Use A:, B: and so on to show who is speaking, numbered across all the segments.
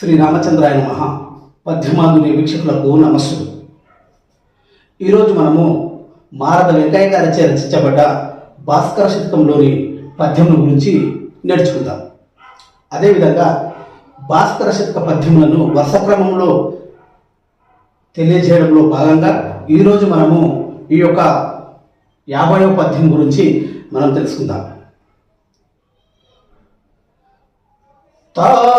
A: శ్రీ రామచంద్రాయ నమ. పద్యమాధుర్య వీక్షకులకు నమస్సులు. ఈరోజు మనము మారద వెంకయ్య గారిచే రచించబడ్డ భాస్కర శతకంలోని పద్యముల గురించి నేర్చుకుందాం. అదేవిధంగా భాస్కర శతక పద్యములను వరుసక్రమంలో తెలియజేయడంలో భాగంగా ఈరోజు మనము ఈ యొక్క యాభైవ పద్యం గురించి మనం తెలుసుకుందాం. తాలిమి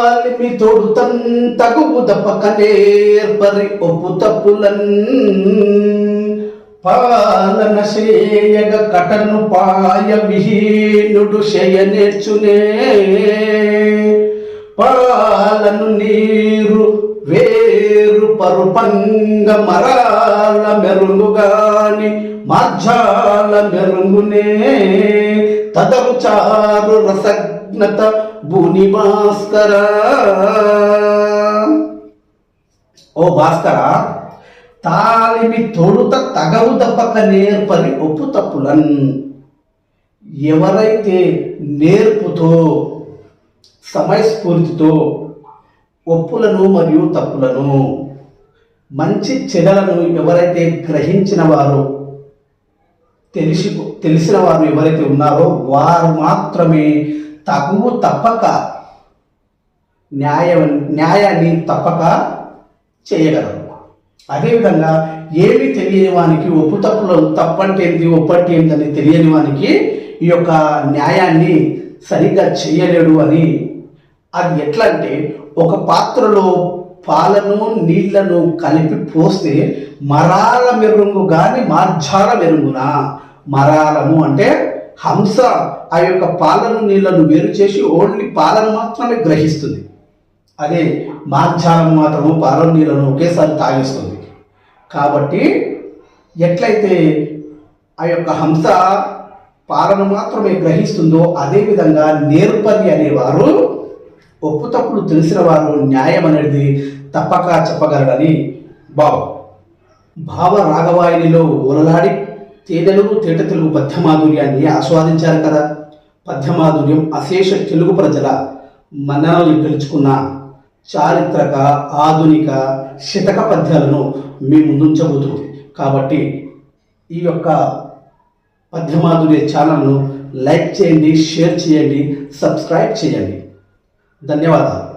A: తొడుతన్ తగువు దప్పక నేర్పరి ఒప్పు తప్పులన్. పాలన చేయగ కటను పాయ విహీనుడు శయ నేర్చునే. పాలను నీరు వేరు పరుపంగ మరాల మెరుగుగాని మార్జాల మెరుగునే. తదరు చారు రసజ్ఞత భూని భాస్కర ఓ భాస్కర తాలిమి తొడుత తగవు దప్పక నేర్పని ఒప్పు తప్పులన్. ఎవరైతే నేర్పుతో సమయస్ఫూర్తితో ఒప్పులను మరియు తప్పులను మంచి చెడలను ఎవరైతే గ్రహించిన వారు తెలిసి తెలిసిన వారు ఎవరైతే ఉన్నారో వారు మాత్రమే తగువు తప్పక న్యాయం న్యాయాన్ని తప్పక చేయగలరు అదేవిధంగా ఏమి తెలియని వానికి ఒప్పు తప్పులు తప్పంటే ఏంటి ఒప్పంటే ఏంటని తెలియని వానికి ఈ యొక్క న్యాయాన్ని సరిగ్గా చేయలేడు అని అది ఎట్లా అంటే ఒక పాత్రలో పాలను నీళ్ళను కలిపి పోస్తే మరాల మెరుగు కానీ మార్జాల మెరుగునా? మరాలము అంటే హంస ఆ యొక్క పాలను నీళ్ళను వేరు చేసి ఓన్లీ పాలన మాత్రమే గ్రహిస్తుంది. అదే మార్జాలం మాత్రము పాలన నీళ్ళను ఒకేసారి తాగిస్తుంది. కాబట్టి ఎట్లయితే ఆ యొక్క హంస పాలన మాత్రమే గ్రహిస్తుందో అదేవిధంగా నేర్పరి అనేవారు ఒప్పు తప్పులు తెలిసిన వారు న్యాయం అనేది తప్పక చెప్పగలడని భావం. భావ రాగవాయినిలో ఉలలాడి తేనెలుగు తేట తెలుగు పద్యమాధుర్యాన్ని ఆస్వాదించారు కదా. పద్యమాధుర్యం అశేష తెలుగు ప్రజల మనల్ని గెలుచుకున్న చారిత్రక ఆధునిక శతక పద్యాలను మీ ముందుంచబోతుంది. కాబట్టి ఈ యొక్క పద్యమాధుర్య ఛానల్ను లైక్ చేయండి షేర్ చేయండి సబ్స్క్రైబ్ చేయండి. ధన్యవాదాలు.